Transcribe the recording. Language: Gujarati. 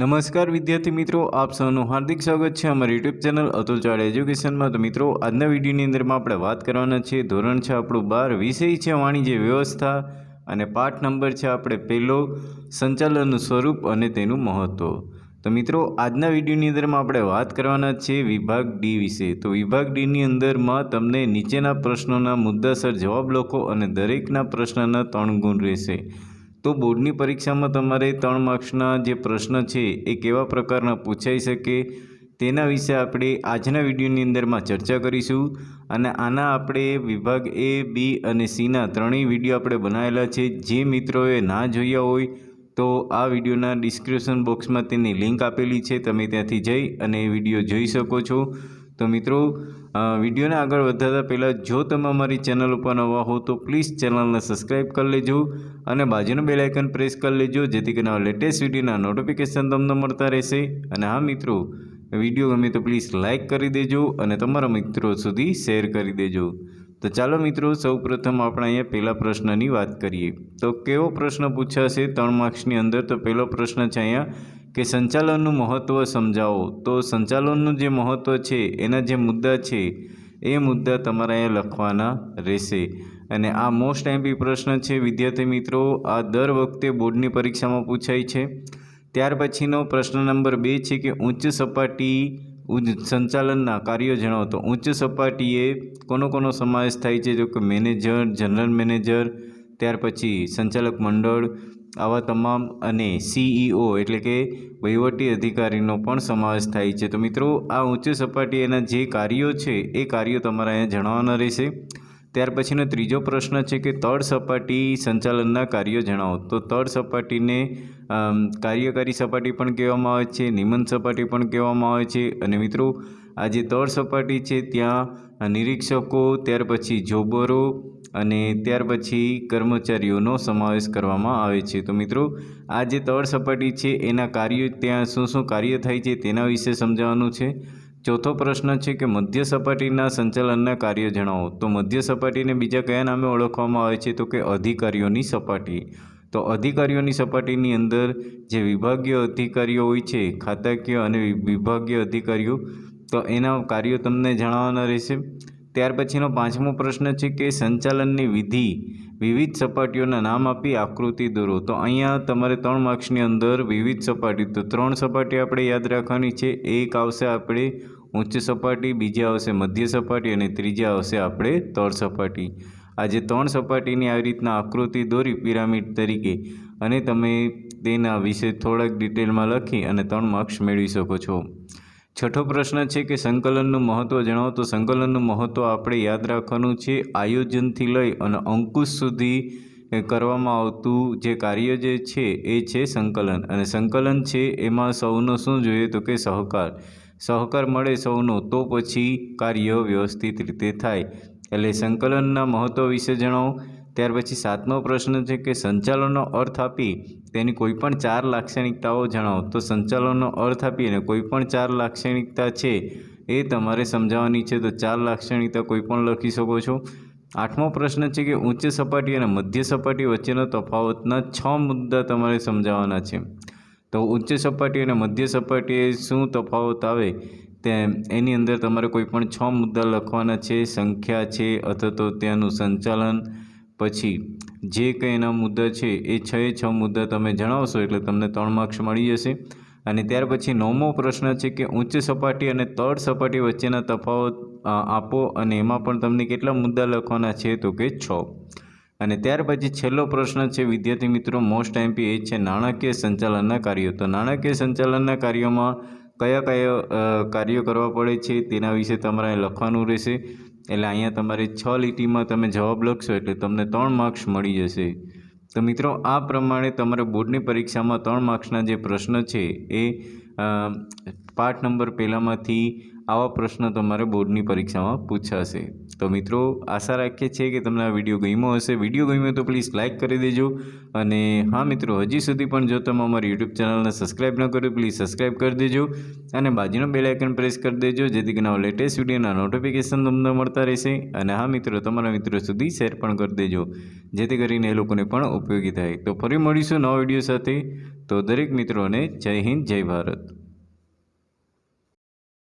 નમસ્કાર વિદ્યાર્થી મિત્રો, આપ સૌનું હાર્દિક સ્વાગત છે અમારી યુટ્યુબ ચેનલ અતુલ ચાડ એજ્યુકેશનમાં. તો મિત્રો, આજના વિડીયોની અંદરમાં આપણે વાત કરવાના છે ધોરણ છે આપણું બાર, વિષય છે વાણિજ્ય વ્યવસ્થા અને પાઠ નંબર છે આપણે પહેલો સંચાલનનું સ્વરૂપ અને તેનું મહત્ત્વ તો મિત્રો, આજના વિડીયોની અંદરમાં આપણે વાત કરવાના છે વિભાગ ડી વિશે. તો વિભાગ ડીની અંદરમાં તમને નીચેના પ્રશ્નોના મુદ્દાસર જવાબ લખો અને દરેકના પ્રશ્નના ત્રણ ગુણ રહેશે. તો બોર્ડની પરીક્ષામાં તમારે ત્રણ માર્ક્સના જે પ્રશ્ન છે, એ કેવા પ્રકારના પૂછાઈ શકે? તેના વિશે આપણે આજના વિડીયોની અંદરમાં ચર્ચા કરીશું. અને આના આપણે વિભાગ એ, બી અને સીના ત્રણેય વીડિયો આપણે બનાવેલા છે. જે મિત્રોએ ના જોયા હોય, તો આ વિડીયોના ડિસ્ક્રિપ્શન બોક્સમાં તેની લિંક આપેલી છે. તમે ત્યાંથી જઈ અને એ વીડિયો જોઈ શકો છો. તો મિત્રો વિડીયોને આગળ વધારતા પહેલાં જો તમે અમારી ચેનલ ઉપર નવા હો તો પ્લીઝ ચેનલને સબસ્ક્રાઈબ કરી લેજો અને બાજુનું બેલ પ્રેસ કરી લેજો, જેથી કરીને લેટેસ્ટ વિડીયોના નોટિફિકેશન તમને મળતા રહેશે. અને હા મિત્રો, વીડિયો ગમે તો પ્લીઝ લાઇક કરી દેજો અને તમારા મિત્રો સુધી શેર કરી દેજો. તો ચાલો મિત્રો, સૌપ્રથમ આપણે અહીંયા પહેલા પ્રશ્નની વાત કરીએ. તો કેવો પ્રશ્ન પૂછાશે? ત્રણ માર્ક્સની અંદર તો પહેલો પ્રશ્ન છે અહીંયા કે સંચાલનનું મહત્ત્વ સમજાવો. તો સંચાલનનું જે મહત્ત્વ છે, એના જે મુદ્દા છે, એ મુદ્દા તમારે અહીંયા લખવાના રહેશે. અને આ મોસ્ટ એમ્પી પ્રશ્ન છે, વિદ્યાર્થી મિત્રો, આ દર વખતે બોર્ડની પરીક્ષામાં પૂછાય છે. ત્યાર પછીનો પ્રશ્ન નંબર બે છે કે ઉચ્ચ સપાટી સંચાલનના કાર્યો જણાવો. તો ઉચ્ચ સપાટીએ કોનો કોનો સમાવેશ થાય છે? જો કે મેનેજર જનરલ મેનેજર ત્યાર પછી સંચાલક મંડળ આવા તમામ અને સીઈઓ એટલે કે વહીવટી અધિકારીનો પણ સમાવેશ થાય છે. તો મિત્રો, આ ઉચ્ચ સપાટી એના જે કાર્યો છે, એ કાર્યો તમારે અહીંયા જણાવવાના રહેશે. ત્યાર પછીનો ત્રીજો પ્રશ્ન છે કે તળ સપાટી સંચાલનના કાર્યો જણાવો. તો તળ સપાટીને કાર્યકારી સપાટી પણ કહેવામાં આવે છે, નિમન સપાટી પણ કહેવામાં આવે છે. અને મિત્રો આ જે તળ સપાટી છે, ત્યાં નિરીક્ષકો, ત્યાર પછી જોબરો અને ત્યાર પછી કર્મચારીઓનો સમાવેશ કરવામાં આવે છે. તો મિત્રો આ જે તળ સપાટી છે, એના કાર્યો ત્યાં શું શું કાર્ય થાય છે તેના વિશે સમજાવવાનું છે. ચોથો પ્રશ્ન છે કે મધ્ય સપાટીના સંચાલનના કાર્યો જણાવો. તો મધ્ય સપાટીને બીજા કયા નામે ઓળખવામાં આવે છે? તો કે અધિકારીઓની સપાટી. તો અધિકારીઓની સપાટીની અંદર જે વિભાગીય અધિકારીઓ હોય છે, ખાતાકીય અને વિભાગીય અધિકારીઓ તો એના કાર્યો તમને જણાવવાના રહેશે. ત્યાર પછીનો પાંચમો પ્રશ્ન છે કે સંચાલનની વિધિ વિવિધ સપાટીઓના નામ આપી આકૃતિ દોરો. તો અહીંયા તમારે ત્રણ માર્ક્સની અંદર વિવિધ સપાટી, તો ત્રણ સપાટી આપણે યાદ રાખવાની છે. એક આવશે આપણે ઉચ્ચ સપાટી, બીજી આવશે મધ્ય સપાટી અને ત્રીજી આવશે આપણે તળ સપાટી. આ જે ત્રણ સપાટીની આવી રીતના આકૃતિ દોરી પિરામિડ તરીકે અને તમે તેના વિશે થોડાક ડિટેલમાં લખી અને ત્રણ માર્ક્સ મેળવી શકો છો. છઠ્ઠો પ્રશ્ન છે કે સંકલનનું મહત્ત્વ જણાવો. તો સંકલનનું મહત્ત્વ આપણે યાદ રાખવાનું છે. આયોજનથી લઈ અને અંકુશ સુધી કરવામાં આવતું જે કાર્ય જે છે એ છે સંકલન. અને સંકલન છે એમાં સૌનો શું જોઈએ તો કે સહકાર. સહકાર મળે સૌનો તો પછી કાર્ય વ્યવસ્થિત રીતે થાય. એટલે સંકલનના મહત્ત્વ વિશે જણાવો. ત્યાર પછી સાતમો પ્રશ્ન છે કે સંચાલનનો અર્થ આપી તેની કોઈપણ ચાર લાક્ષણિકતાઓ જણાવો. તો સંચાલનનો અર્થ આપી અને કોઈપણ ચાર લાક્ષણિકતા છે એ તમારે સમજાવવાની છે. તો ચાર લાક્ષણિકતા કોઈ પણ લખી શકો છો. આઠમો પ્રશ્ન છે કે ઉચ્ચ સપાટી અને મધ્ય સપાટી વચ્ચેનો તફાવતના છ મુદ્દા તમારે સમજાવવાના છે. તો ઉચ્ચ સપાટી અને મધ્ય સપાટીએ શું તફાવત આવે? તે એની અંદર તમારે કોઈ પણ છ મુદ્દા લખવાના છે. સંખ્યા છે અથવા તો તેનું સંચાલન પછી જે કંઈ એના મુદ્દા છે એ છ એ છ મુદ્દા તમે જણાવશો એટલે તમને ત્રણ માર્ક્સ મળી જશે. અને ત્યાર પછી નવમો પ્રશ્ન છે કે ઉચ્ચ સપાટી અને તળ સપાટી વચ્ચેના તફાવત આપો અને એમાં પણ તમને કેટલા મુદ્દા લખવાના છે તો કે છ. અને ત્યાર પછી છેલ્લો પ્રશ્ન છે, વિદ્યાર્થી મિત્રો મોસ્ટ એમપી એ છે નાણાકીય સંચાલનના કાર્યો. તો નાણાકીય સંચાલનના કાર્યોમાં કયા કયા કાર્યો કરવા પડે છે તેના વિશે તમારે લખવાનું રહેશે. એટલે અહીંયા તમારે છ લીટીમાં તમે જવાબ લખશો એટલે તમને ત્રણ માર્ક્સ મળી જશે. તો મિત્રો, આ પ્રમાણે તમારે બોર્ડની પરીક્ષામાં ત્રણ માર્ક્સના જે પ્રશ્ન છે એ પાઠ નંબર પહેલામાંથી આવા પ્રશ્નો તમારે બોર્ડની પરીક્ષામાં પૂછાશે. તો મિત્રો, આશા રાખીએ છીએ કે તમને આ વીડિયો ગમ્યો હશે. વીડિયો ગમ્યો તો પ્લીઝ લાઇક કરી દેજો. અને હા મિત્રો, હજી સુધી પણ જો તમે અમારી યુટ્યુબ ચેનલને સબસ્ક્રાઈબ ન કર્યું પ્લીઝ સબસ્ક્રાઈબ કરી દેજો. અને બાજુનો બેલ આઇકન પ્રેસ કરી દેજો, જેથી કરીને લેટેસ્ટ વિડીયોના નોટિફિકેશન તમને મળતા રહેશે. અને હા મિત્રો, તમારા મિત્રો સુધી શેર પણ કરી દેજો, જેથી કરીને એ લોકોને પણ ઉપયોગી થાય. તો ફરી મળીશું નવા વીડિયો સાથે. તો દરેક મિત્રોને જય હિન્દ, જય ભારત.